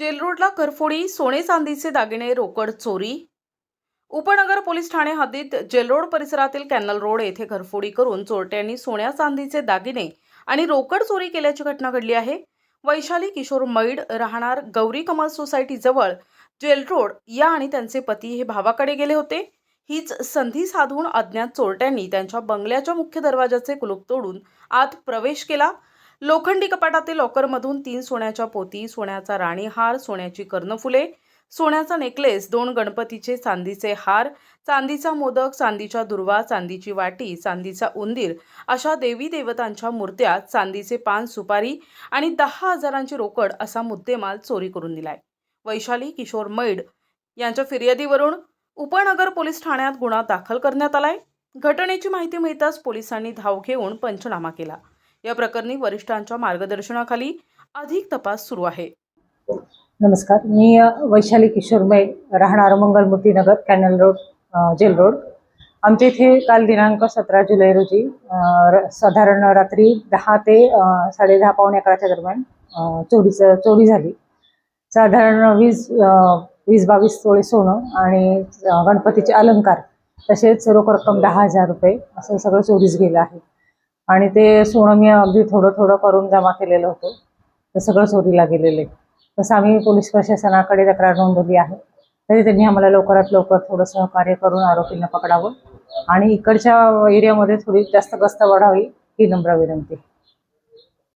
जेलरोडला करफोडी सोने चांदीचे दागिने रोकड चोरी. उपनगर पोलीस ठाणे हद्दीत जेलरोड परिसरातील कॅनल रोड येथे घरफोडी करून चोरट्यांनी सोन्या चांदीचे दागिने आणि रोकड चोरी केल्याची घटना घडली आहे. वैशाली किशोर मैड राहणार गौरी कमल सोसायटीजवळ जेलरोड या आणि त्यांचे पती हे भावाकडे गेले होते. हीच संधी साधून अज्ञात चोरट्यांनी त्यांच्या बंगल्याच्या मुख्य दरवाजाचे कुलूप तोडून आत प्रवेश केला. लोखंडी कपाटातील लॉकरमधून तीन सोन्याच्या पोती सोन्याचा राणीहार सोन्याची कर्णफुले सोन्याचा नेकलेस दोन गणपतीचे चांदीचे हार चांदीचा मोदक चांदीच्या दुर्वा चांदीची वाटी चांदीचा उंदीर अशा देवी देवतांच्या मूर्त्या चांदीचे पान सुपारी आणि दहा हजारांची रोकड असा मुद्देमाल चोरी करून दिलाय. वैशाली किशोर मैड यांच्या फिर्यादीवरून उपनगर पोलीस ठाण्यात गुन्हा दाखल करण्यात आलाय. घटनेची माहिती मिळताच पोलिसांनी धाव घेऊन पंचनामा केला. या प्रकरणी वरिष्ठांच्या मार्गदर्शनाखाली अधिक तपास सुरू आहे. नमस्कार. मी वैशाली किशोरमय राहणार Mangalmurti Nagar canal road jail road. आमच्या इथे काल दिनांक सतरा जुलै रोजी र- साधारण रात्री दहा ते साडे दहा पावणे अकराच्या दरम्यान चोरीचं चोरी झाली. साधारण वीस वीस बावीस तोळे सोनं आणि गणपतीचे अलंकार तसेच रोख रक्कम दहा हजार रुपये असं सगळं चोरीस गेलं आहे. आणि ते सोनं मी अगदी थोडं थोडं करून जमा केलेलं होतं. ते सगळं चोरीला गेलेले. तसं आम्ही पोलीस प्रशासनाकडे तक्रार नोंदवली आहे. तरी त्यांनी आम्हाला लवकरात लवकर थोडं सहकार्य करून आरोपींना पकडावं. आणि इकडच्या एरियामध्ये थोडी जास्त गस्त वाढावी ही नम्र विनंती.